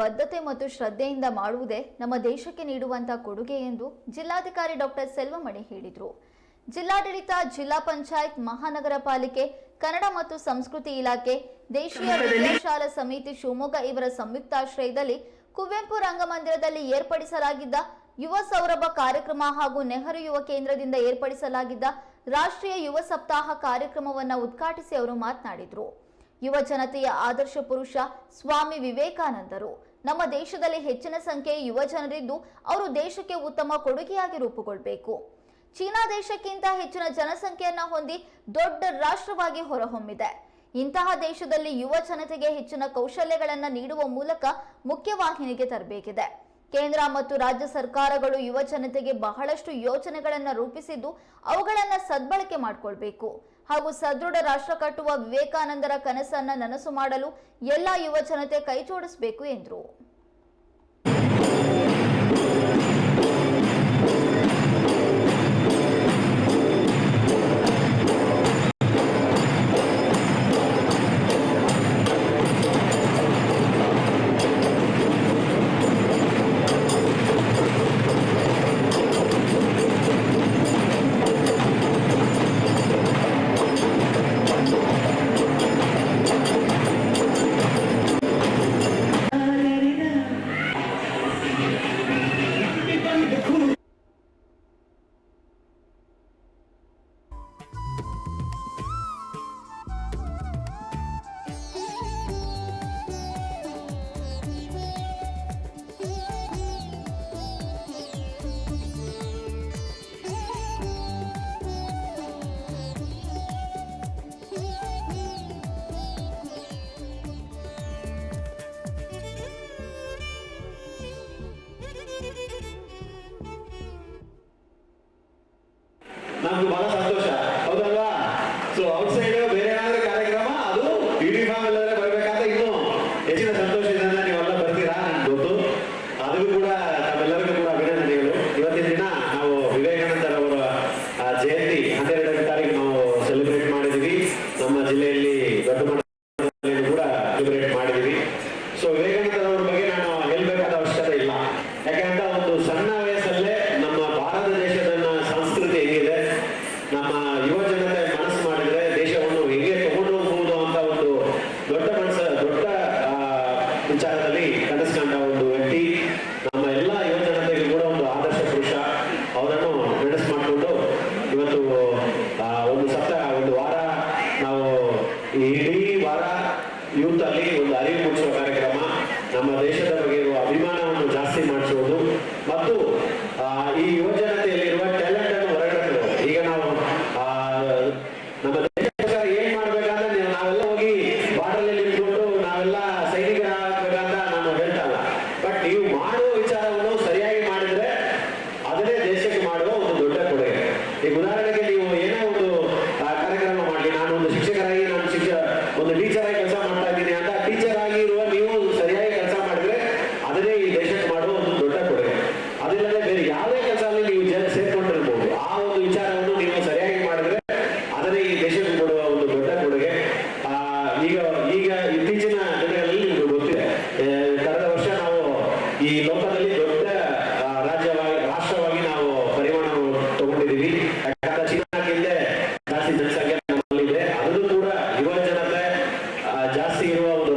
ಬದ್ಧತೆ ಮತ್ತು ಶ್ರದ್ಧೆಯಿಂದ ಮಾಡುವುದೇ ನಮ್ಮ ದೇಶಕ್ಕೆ ನೀಡುವಂತಹ ಕೊಡುಗೆ ಎಂದು ಜಿಲ್ಲಾಧಿಕಾರಿ ಡಾಕ್ಟರ್ ಸೆಲ್ವಮಣಿ ಹೇಳಿದರು. ಜಿಲ್ಲಾಡಳಿತ ಜಿಲ್ಲಾ ಪಂಚಾಯತ್ ಮಹಾನಗರ ಪಾಲಿಕೆ ಕನ್ನಡ ಮತ್ತು ಸಂಸ್ಕೃತಿ ಇಲಾಖೆ ದೇಶೀಯ ವಿದ್ಯಾಶಾಲಾ ಸಮಿತಿ ಶಿವಮೊಗ್ಗ ಇವರ ಸಂಯುಕ್ತಾಶ್ರಯದಲ್ಲಿ ಕುವೆಂಪು ರಂಗಮಂದಿರದಲ್ಲಿ ಏರ್ಪಡಿಸಲಾಗಿದ್ದ ಯುವ ಸೌರಭ ಕಾರ್ಯಕ್ರಮ ಹಾಗೂ ನೆಹರು ಯುವ ಕೇಂದ್ರದಿಂದ ಏರ್ಪಡಿಸಲಾಗಿದ್ದ ರಾಷ್ಟ್ರೀಯ ಯುವ ಸಪ್ತಾಹ ಕಾರ್ಯಕ್ರಮವನ್ನು ಉದ್ಘಾಟಿಸಿ ಅವರು ಮಾತನಾಡಿದರು. ಯುವ ಜನತೆಯ ಆದರ್ಶ ಪುರುಷ ಸ್ವಾಮಿ ವಿವೇಕಾನಂದರು. ನಮ್ಮ ದೇಶದಲ್ಲಿ ಹೆಚ್ಚಿನ ಸಂಖ್ಯೆಯ ಯುವ ಜನರಿದ್ದು ಅವರು ದೇಶಕ್ಕೆ ಉತ್ತಮ ಕೊಡುಗೆಯಾಗಿ ರೂಪುಗೊಳ್ಳಬೇಕು ಚೀನಾ ದೇಶಕ್ಕಿಂತ ಹೆಚ್ಚಿನ ಜನಸಂಖ್ಯೆಯನ್ನ ಹೊಂದಿ ದೊಡ್ಡ ರಾಷ್ಟ್ರವಾಗಿ ಹೊರಹೊಮ್ಮಿದೆ. ಇಂತಹ ದೇಶದಲ್ಲಿ ಯುವ ಜನತೆಗೆ ಹೆಚ್ಚಿನ ಕೌಶಲ್ಯಗಳನ್ನು ನೀಡುವ ಮೂಲಕ ಮುಖ್ಯವಾಹಿನಿಗೆ ತರಬೇಕಿದೆ. ಕೇಂದ್ರ ಮತ್ತು ರಾಜ್ಯ ಸರ್ಕಾರಗಳು ಯುವ ಜನತೆಗೆ ಬಹಳಷ್ಟು ಯೋಜನೆಗಳನ್ನು ರೂಪಿಸಿದ್ದು ಅವುಗಳನ್ನು ಸದ್ಬಳಕೆ ಮಾಡಿಕೊಳ್ಬೇಕು. ಹಾಗೂ ಸದೃಢ ರಾಷ್ಟ್ರ ಕಟ್ಟುವ ವಿವೇಕಾನಂದರ ಕನಸನ್ನ ನನಸು ಮಾಡಲು ಎಲ್ಲ ಯುವ ಜನತೆ ಕೈಜೋಡಿಸಬೇಕು ಎಂದರು. ನಮ್ಗೆ ಬಹಳ ಸಂತೋಷ. ಹೌದಲ್ವಾ? ಸೊ ಔಟ್ ಸೈಡ್ ಬೇರೆ ಏನಾದ್ರೂ ಕಾರ್ಯಕ್ರಮ ಅದು ಯೂನಿಫಾರ್ಮ್ ಎಲ್ಲಾದ್ರೆ ಬರ್ಬೇಕಾದ್ರೆ ಇನ್ನು ಹೆಚ್ಚಿನ ಸಂತೋಷದಿಂದ ನೀವೆಲ್ಲ ಬರ್ತೀರಾ ನನ್ಗೆ ಗೊತ್ತು ಅದಕ್ಕೂ ಕೂಡ ನಾವೆಲ್ಲರಿಗೂ ಕೂಡ ಅಭಿನಂದನೆಗಳು. ಇವತ್ತಿನ ದಿನ ನಾವು ವಿವೇಕಾನಂದರವರ ಆ, ಜಯಂತಿ ಹನ್ನೆರಡನೇ ತಾರೀಕು ನಾವು ಸೆಲೆಬ್ರೇಟ್ ಮಾಡಿದೀವಿ ನಮ್ಮ ಜಿಲ್ಲೆಯಲ್ಲಿ ದೊಡ್ಡ ಮಟ್ಟದಲ್ಲಿ ಕೂಡ ಸೆಲೆಬ್ರೇಟ್ ಮಾಡಿದೀವಿ ಸೊ ವಿವೇಕಾನಂದರವರ ಬಗ್ಗೆ ನಾನು ಹೇಳ್ಬೇಕಾದ ಅವಶ್ಯಕತೆ ಇಲ್ಲ ಯಾಕಂದ್ರೆ ಒಂದು ಸಣ್ಣ ವಯಸ್ಸಲ್ಲೇ ನಮ್ಮ ಭಾರತ ದೇಶದ ಸಂಸ್ಕೃತಿ ಹೇಗಿದೆ ನಮ್ಮ ಯುವ ಜನತೆ ಮನಸ್ಸು ಮಾಡಿದ್ರೆ ದೇಶವನ್ನು ಹೇಗೆ ತಗೊಂಡು ಹೋಗ್ಬೋದು ಅಂತ ಒಂದು ದೊಡ್ಡ ಮನಸ್ಸ ದೊಡ್ಡ ಆ, ವಿಚಾರದಲ್ಲಿ ಕನಸು ಕಂಡ ಒಂದು ವ್ಯಕ್ತಿ ನಮ್ಮ ಎಲ್ಲ ಯುವ ಜನತೆಗೆ ಕೂಡ ಒಂದು ಆದರ್ಶ ಪುರುಷ ಅವರನ್ನು ನೆನಸು ಮಾಡಿಕೊಂಡು ಇವತ್ತು ಆ, ಒಂದು ಸಪ್ತ ಒಂದು ವಾರ ನಾವು ಈ ಇಡೀ ವಾರ ಯೂತ್ ಅಲ್ಲಿ ಒಂದು ಅರಿವು ಮೂಡಿಸುವ ಕಾರ್ಯಕ್ರಮ ನಮ್ಮ ದೇಶದ ಬಗ್ಗೆ ಇರುವ ಅಭಿಮಾನವನ್ನು ಜಾಸ್ತಿ ಮಾಡಿಸುವುದು ಮತ್ತು ಈ ಯುವ ಜನತೆಯಲ್ಲಿರುವ ಟ್ಯಾಲೆಂಟ್ ಅನ್ನು ಹೊರಗಡೆ ತರುವುದು. ಈಗ ನಾವು ಆ, ನಮ್ಮ ದೇಶಕ್ಕೋಸ್ಕರ ಏನ್ ಮಾಡ್ಬೇಕಂದ್ರೆ ನೀವು ನಾವೆಲ್ಲ ಹೋಗಿ ಬಾರ್ಡರ್ ಅಲ್ಲಿ ನಿಂತ್ಕೊಂಡು ನಾವೆಲ್ಲ ಸೈನಿಕರಾಗಬೇಕಂತ ನಾನು ಹೇಳ್ತಾ ಇಲ್ಲ ಬಟ್ ನೀವು ಮಾಡುವ ವಿಚಾರವನ್ನು ಸರಿಯಾಗಿ ಮಾಡಿದ್ರೆ ಅದನ್ನೇ ದೇಶಕ್ಕೆ ಮಾಡುವ ಒಂದು ದೊಡ್ಡ ಕೊಡುಗೆ ಈಗ ಉದಾಹರಣೆಗೆ ನೀವು ಏನೇ ಒಂದು ಆ, ಕಾರ್ಯಕ್ರಮ ಮಾಡಲಿ ನಾನು ಒಂದು ಶಿಕ್ಷಕರಾಗಿ ನಾನು ಶಿಕ್ಷಕ ಒಂದು ಟೀಚರ್ ಆಗಿ ಕೆಲಸ ಮಾಡ್ತಾ ಇದ್ದೀನಿ ಅಂತ ಟೀಚರ್ ಆಗಿ ಇರುವ ನೀವು ಸರಿಯಾಗಿ ಕೆಲಸ ಮಾಡಿದ್ರೆ ಅದನ್ನೇ ಈ ದೇಶಕ್ಕೆ ಮಾಡುವ ಒಂದು ದೊಡ್ಡ ಕೊಡುಗೆ ಅದಿಲ್ಲದೆ ಬೇರೆ ಯಾವುದೇ ಕೆಲಸ ಅಲ್ಲಿ ನೀವು ಜನ ಸೇರ್ಕೊಂಡಿರ್ಬೋದು ಆ ಒಂದು ವಿಚಾರವನ್ನು ನೀವು ಸರಿಯಾಗಿ ಮಾಡಿದ್ರೆ ಅದನ್ನೇ ಈ ದೇಶಕ್ಕೆ ಕೊಡುವ ಒಂದು ದೊಡ್ಡ ಕೊಡುಗೆ ಆ, ಈಗ ಇತ್ತೀಚಿನ ದಿನಗಳಲ್ಲಿ ನಿಮಗೆ ಗೊತ್ತಿದೆ. ಕಳೆದ ವರ್ಷ ನಾವು ಈ ಲೋಕದಲ್ಲಿ ದೊಡ್ಡ ರಾಜ್ಯವಾಗಿ, ರಾಷ್ಟ್ರವಾಗಿ ನಾವು ಪರಿಮಾಣ ತಗೊಂಡಿದ್ದೀವಿ. ಯಾಕಂದ್ರೆ ಚೀನಾಕ್ಕಿಂತ ಜಾಸ್ತಿ ಜನಸಂಖ್ಯೆ ನಮ್ಮಲ್ಲಿದೆ ಅದನ್ನು ಕೂಡ ಯುವ ಜನತೆ ಜಾಸ್ತಿ ಇರುವ ಒಂದು